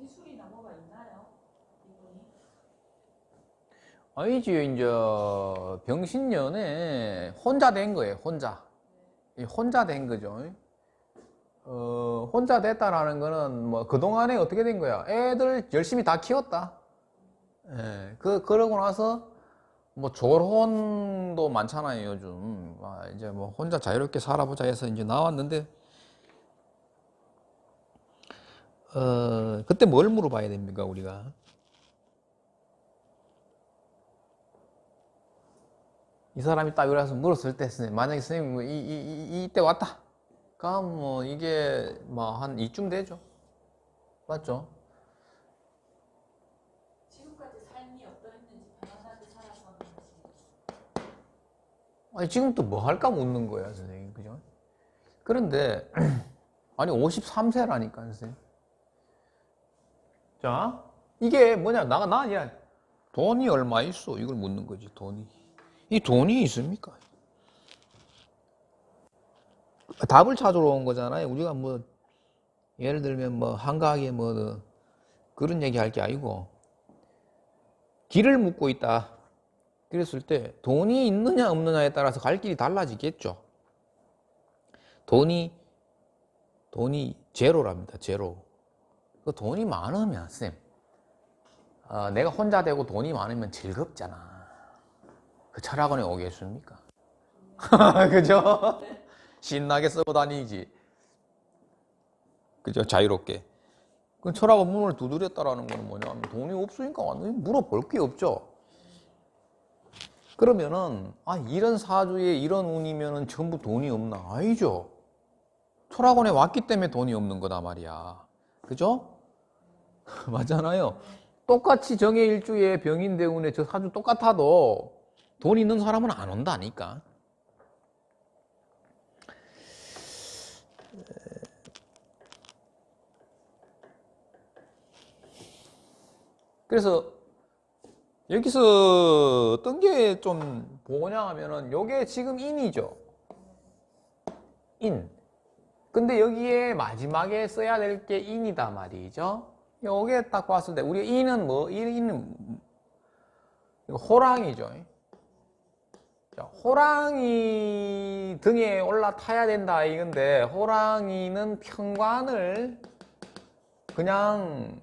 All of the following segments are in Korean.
기술이나 뭐가 있나요? 이분이? 아니지 이제 병신년에 혼자 된 거예요 혼자. 이 혼자 된 거죠. 어, 혼자 됐다라는 거는 뭐 그동안에 어떻게 된 거야? 애들 열심히 다 키웠다. 예, 그 그러고 나서 뭐 졸혼도 많잖아요 요즘. 아, 이제 뭐 혼자 자유롭게 살아보자 해서 이제 나왔는데 어 그때 뭘 물어봐야 됩니까 우리가? 이 사람이 딱 일어나서 물었을 때 선생님, 만약에 선생님 뭐 이, 이, 이, 이때 왔다. 그럼 뭐 이게 뭐 한 이쯤 되죠. 맞죠? 지금까지 삶이 어떠했는지 편안하게 살았었는지. 아니 지금 또 뭐 할까 묻는 거야 선생님. 그죠? 그런데 아니 53세라니까 선생님 자 이게 뭐냐 나가 나 야, 돈이 얼마 있어 이걸 묻는 거지 돈이 이 돈이 있습니까? 답을 찾으러 온 거잖아요 우리가 뭐 예를 들면 뭐 한가하게 뭐 그런 얘기 할 게 아니고 길을 묻고 있다 그랬을 때 돈이 있느냐 없느냐에 따라서 갈 길이 달라지겠죠. 돈이 돈이 제로랍니다. 제로. 그 돈이 많으면 쌤, 어, 내가 혼자 되고 돈이 많으면 즐겁잖아. 그 철학원에 오겠습니까? 그죠? 신나게 쓰고 다니지. 그죠? 자유롭게. 그 철학원 문을 두드렸다라는 거는 뭐냐면 돈이 없으니까 완전히 물어볼 게 없죠. 그러면은 아 이런 사주에 이런 운이면은 전부 돈이 없나 아니죠 철학원에 왔기 때문에 돈이 없는 거다 말이야 그죠 맞잖아요 똑같이 정해 일주에 병인 대운에 저 사주 똑같아도 돈 있는 사람은 안 온다니까 그래서 여기서 어떤 게 좀 보냐 하면은 요게 지금 인이죠. 인. 근데 여기에 마지막에 써야 될 게 인이다 말이죠. 요게 딱 봤을 때 우리 인은 뭐? 이거 호랑이죠. 자, 호랑이 등에 올라타야 된다 이건데 호랑이는 평관을 그냥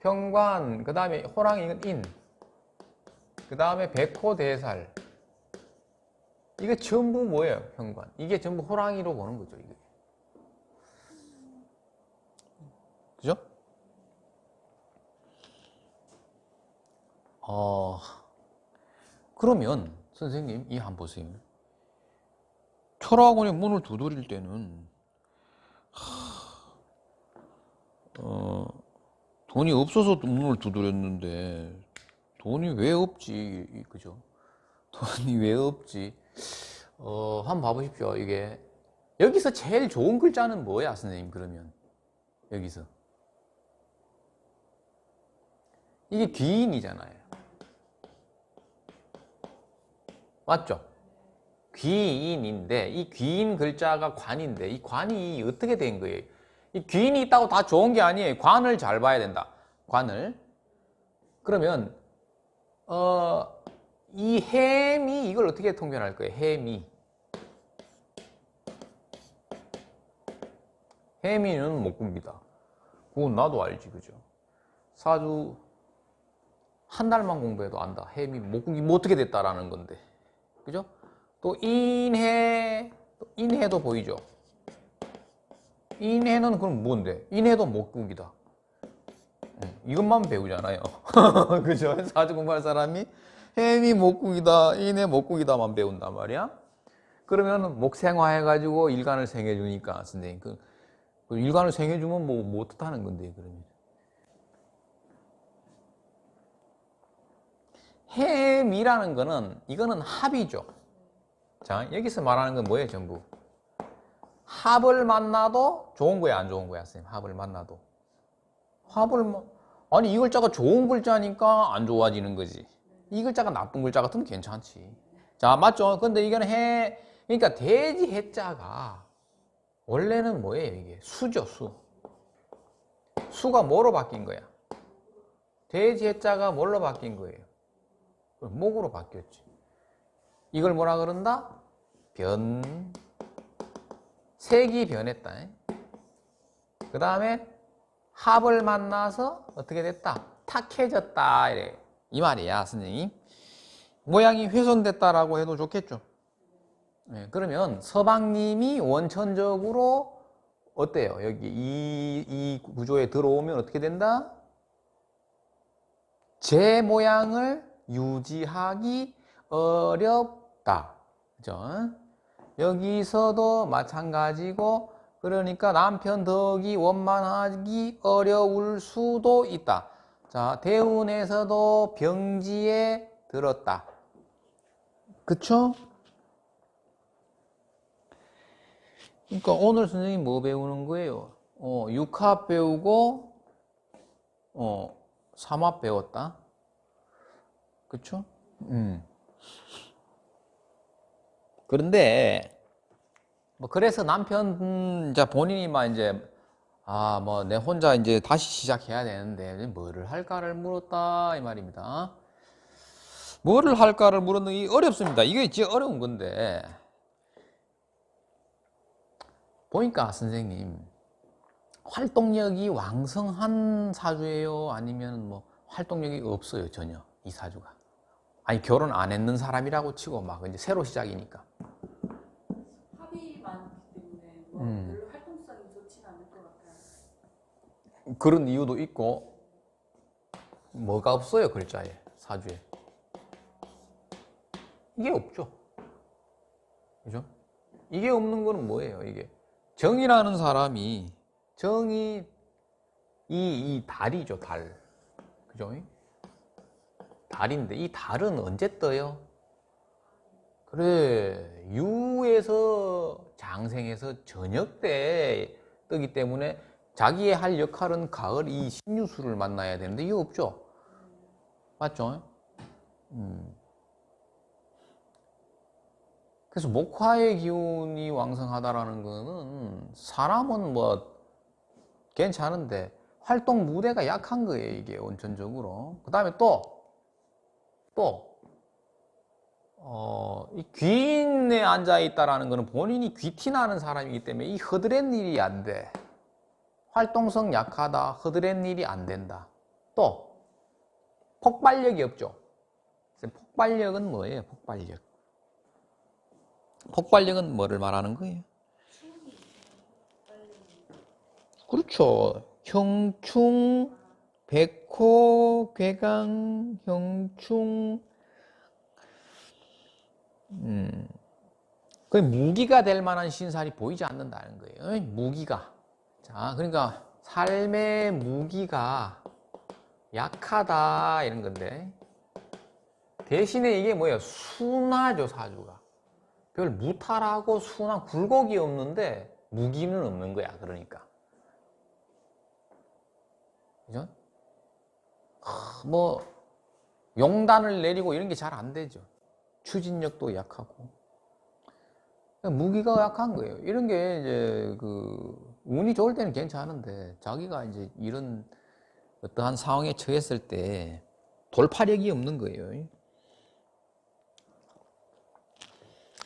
평관 그 다음에 호랑이는 인그 다음에 백호대살 이게 전부 뭐예요 평관 이게 전부 호랑이로 보는 거죠 이게 그죠? 어 그러면 선생님 이 한 보세요. 철학원의 문을 두드릴 때는 하, 어 돈이 없어서 문을 두드렸는데 돈이 왜 없지? 그죠? 돈이 왜 없지? 어 한번 봐보십시오 이게. 여기서 제일 좋은 글자는 뭐야 선생님 그러면? 여기서. 이게 귀인이잖아요 맞죠 귀인인데 이 귀인 글자가 관인데 이 관이 어떻게 된 거예요 이 귀인이 있다고 다 좋은 게 아니에요. 관을 잘 봐야 된다. 관을. 그러면 어, 이 햄이 이걸 어떻게 통변할 거예요? 햄이. 햄이는 목구입니다. 그건 나도 알지, 그죠? 사주 한 달만 공부해도 안다. 햄이 목국이 뭐 어떻게 됐다라는 건데. 그죠? 또 인해, 또 인해도 보이죠? 인해는 그럼 뭔데? 인해도 목국이다. 응, 이것만 배우잖아요. 그죠? 사주 공부할 사람이 햄이 목국이다, 인해 목국이다만 배운단 말이야. 그러면 목생화 해가지고 일간을 생해주니까 선생님 그, 그 일간을 생해주면 뭐, 뭐 어떻다는 건데 그러면 햄이라는 거는 이거는 합이죠. 자 여기서 말하는 건 뭐예요 전부? 합을 만나도 좋은 거야 안 좋은 거야 선생님 합을 만나도 합을 뭐 아니 이 글자가 좋은 글자니까 안 좋아지는 거지 이 글자가 나쁜 글자 같으면 괜찮지 자 맞죠 근데 이거는 해 그러니까 돼지 해자가 원래는 뭐예요 이게 수죠 수 수가 뭐로 바뀐 거야? 돼지 해자가 뭘로 바뀐 거예요? 목으로 바뀌었지. 이걸 뭐라 그런다? 변. 색이 변했다. 그 다음에 합을 만나서 어떻게 됐다? 탁해졌다. 이래. 이 말이야, 선생님. 모양이 훼손됐다라고 해도 좋겠죠. 네, 그러면 서방님이 원천적으로 어때요? 여기 이, 이 구조에 들어오면 어떻게 된다? 제 모양을 유지하기 어렵다. 그죠? 여기서도 마찬가지고, 그러니까 남편 덕이 원만하기 어려울 수도 있다. 자, 대운에서도 병지에 들었다. 그쵸? 그러니까 오늘 선생님 뭐 배우는 거예요? 어, 육합 배우고, 어, 삼합 배웠다. 그쵸? 음. 그런데, 뭐, 그래서 남편, 음, 자, 본인이 막 이제, 아, 뭐, 내 혼자 이제 다시 시작해야 되는데, 뭐를 할까를 물었다, 이 말입니다. 뭐를 할까를 물었는 게 어렵습니다. 이게 진짜 어려운 건데, 보니까 선생님, 활동력이 왕성한 사주예요? 아니면 뭐, 활동력이 없어요, 전혀, 이 사주가. 아니, 결혼 안 했는 사람이라고 치고 막 이제 새로 시작이니까. 합이 많기 때문에 뭐 음. 별로 활동성이 좋진 않을 것 같아요. 그런 이유도 있고, 뭐가 없어요, 글자에, 사주에. 이게 없죠. 그죠? 이게 없는 거는 뭐예요, 이게? 정이라는 사람이, 정이, 이, 이 달이죠, 달. 그죠? 달인데, 이 달은 언제 떠요? 그래, 유에서 장생해서 저녁 때 뜨기 때문에 자기의 할 역할은 가을 이 신유수를 만나야 되는데 이거 없죠? 맞죠? 음. 그래서 목화의 기운이 왕성하다라는 거는 사람은 뭐 괜찮은데 활동 무대가 약한 거예요 이게 원천적으로 그 다음에 또 또, 어, 이 귀인에 앉아 있다라는 거는 본인이 귀티나는 사람이기 때문에 이 허드렛 일이 안 돼. 활동성 약하다. 허드렛 일이 안 된다. 또, 폭발력이 없죠. 폭발력은 뭐예요? 폭발력. 폭발력은 뭐를 말하는 거예요? 그렇죠. 형충, 백호, 괴강, 형충, 음, 그 무기가 될 만한 신살이 보이지 않는다는 거예요. 무기가. 자, 그러니까 삶의 무기가 약하다 이런 건데 대신에 이게 뭐예요? 순하죠 사주가. 별 무탈하고 순한 굴곡이 없는데 무기는 없는 거야. 그러니까. 그죠? 하, 뭐 용단을 내리고 이런 게 잘 안 되죠. 추진력도 약하고 무기가 약한 거예요. 이런 게 이제 그 운이 좋을 때는 괜찮은데 자기가 이제 이런 어떠한 상황에 처했을 때 돌파력이 없는 거예요.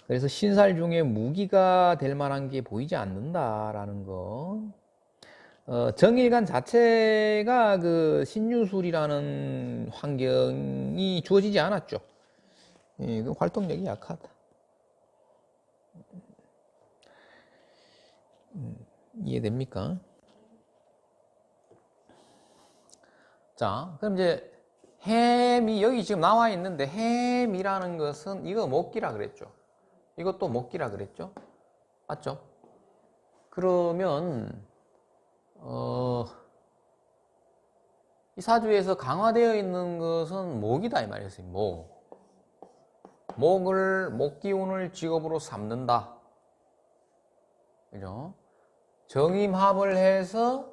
그래서 신살 중에 무기가 될 만한 게 보이지 않는다라는 거. 어, 정일간 자체가 그 신유술이라는 환경이 주어지지 않았죠. 예, 그 활동력이 약하다. 음, 이해됩니까? 자, 그럼 이제 햄이 여기 지금 나와 있는데 햄이라는 것은 이거 먹기라 그랬죠. 이것도 먹기라 그랬죠. 맞죠? 그러면 어, 이 사주에서 강화되어 있는 것은 목이다 이 말이었어요. 목. 목을 목기운을 직업으로 삼는다. 그죠? 정임합을 해서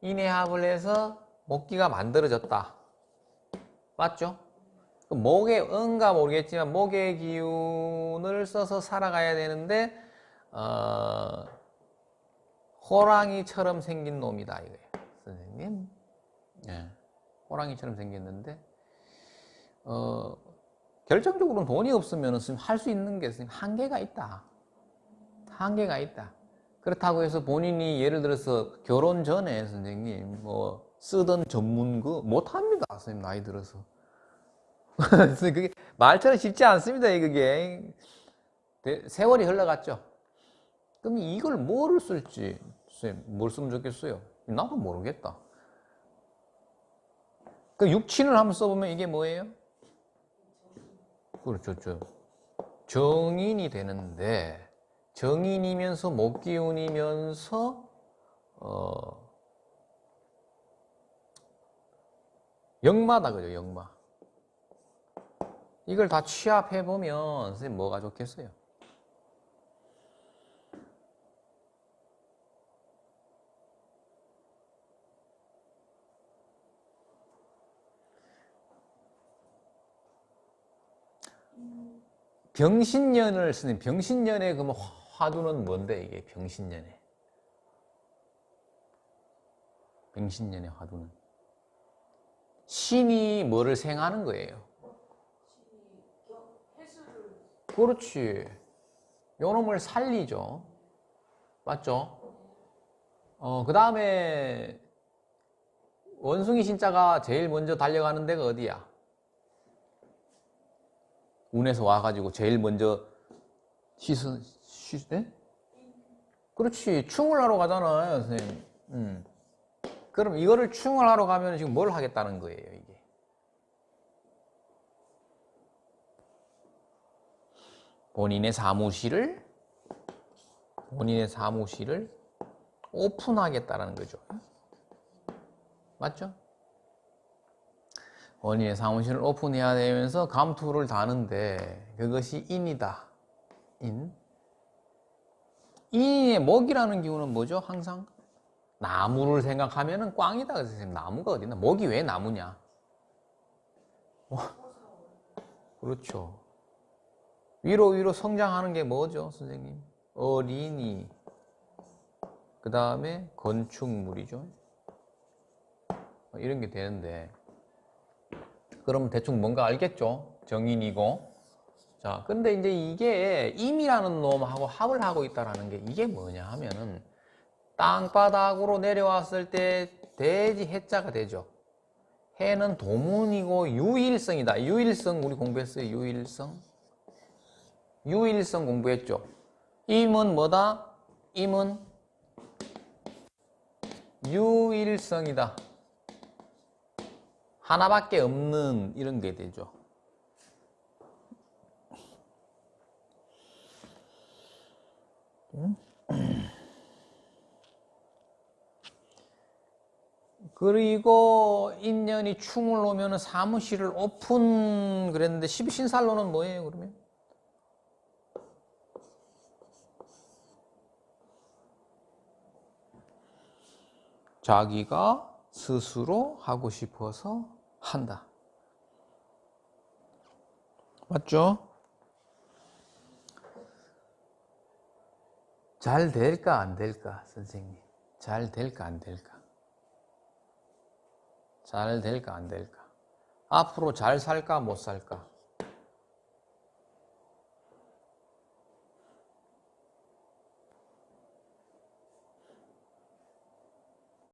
인해합을 해서 목기가 만들어졌다. 맞죠? 그 목에 응가 모르겠지만 목의 기운을 써서 살아가야 되는데 어, 호랑이처럼 생긴 놈이다 이거예요. 선생님. 예, 호랑이처럼 생겼는데 어, 결정적으로는 돈이 없으면 할 수 있는 게 한계가 있다. 한계가 있다. 그렇다고 해서 본인이 예를 들어서 결혼 전에 선생님 뭐 쓰던 전문그 못 합니다. 선생님 나이 들어서. 그게 말처럼 쉽지 않습니다. 그게 대- 세월이 흘러갔죠. 그럼 이걸 뭐를 쓸지 선생님 뭘 쓰면 좋겠어요? 나도 모르겠다. 그 육친을 한번 써보면 이게 뭐예요? 그렇죠, 저 정인이 되는데 정인이면서 목기운이면서 어 역마다 그죠, 역마. 이걸 다 취합해 보면 선생님 뭐가 좋겠어요? 병신년을 쓰는 병신년의 그 화두는 뭔데 이게 병신년에 병신년의 화두는 신이 뭐를 생하는 거예요. 그렇지. 요놈을 살리죠. 맞죠? 어, 그 다음에 원숭이 신자가 제일 먼저 달려가는 데가 어디야? 운에서 와가지고 제일 먼저 시선, 시, 네? 그렇지. 충을 하러 가잖아요, 선생님. 음. 그럼 이거를 충을 하러 가면 지금 뭘 하겠다는 거예요, 이게? 본인의 사무실을 본인의 사무실을 오픈하겠다는 거죠. 맞죠? 본인의 사무실을 오픈해야 되면서 감투를 다는데 그것이 인이다. 인. 인의 목이라는 기운은 뭐죠? 항상 나무를 생각하면 은 꽝이다. 그래서 나무가 어디 있나? 목이 왜 나무냐? 어, 그렇죠. 위로 위로 성장하는 게 뭐죠, 선생님? 어린이. 그 다음에 건축물이죠. 뭐 이런 게 되는데. 그럼 대충 뭔가 알겠죠? 정인이고. 자, 근데 이제 이게 임이라는 놈하고 합을 하고 있다라는 게 이게 뭐냐 하면은 땅바닥으로 내려왔을 때 돼지 해자가 되죠. 해는 도문이고 유일성이다. 유일성 우리 공부했어요. 유일성. 유일성 공부했죠. 임은 뭐다? 임은 유일성이다. 하나밖에 없는 이런 게 되죠. 그리고 인연이 충을 놓으면 사무실을 오픈 그랬는데 12신살로는 뭐예요 그러면? 자기가 스스로 하고 싶어서 한다. 맞죠? 잘 될까 안 될까 선생님? 잘 될까 안 될까? 잘 될까 안 될까? 앞으로 잘 살까 못 살까?